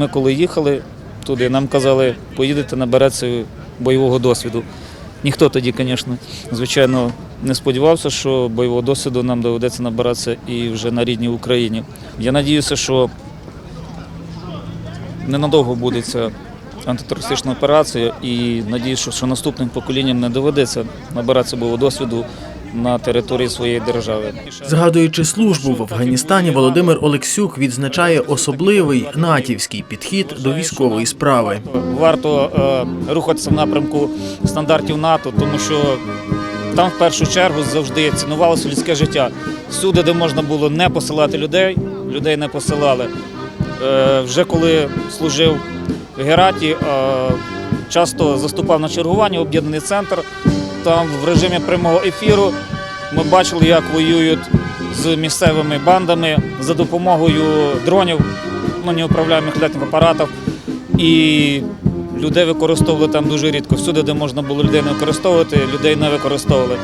Ми коли їхали туди, нам казали, поїдете набереться бойового досвіду. Ніхто тоді, звісно, звичайно, не сподівався, що бойового досвіду нам доведеться набиратися і вже на рідній Україні. Я надіюся, що ненадовго буде ця антитерористична операція, і надіюся, що наступним поколінням не доведеться набиратися бойового досвіду на території своєї держави. Згадуючи службу в Афганістані, Володимир Олексюк відзначає особливий натівський підхід до військової справи. Варто е, рухатися в напрямку стандартів НАТО, тому що там в першу чергу завжди цінувалося людське життя. Всюди, де можна було не посилати людей, людей не посилали. Е, вже коли служив в Гераті, е, часто заступав на чергування, об'єднаний центр. Там в режимі прямого ефіру ми бачили, як воюють з місцевими бандами за допомогою дронів, ну, неуправляємих літніх апаратів. І людей використовували там дуже рідко. Всюди, де можна було людей не використовувати, людей не використовували.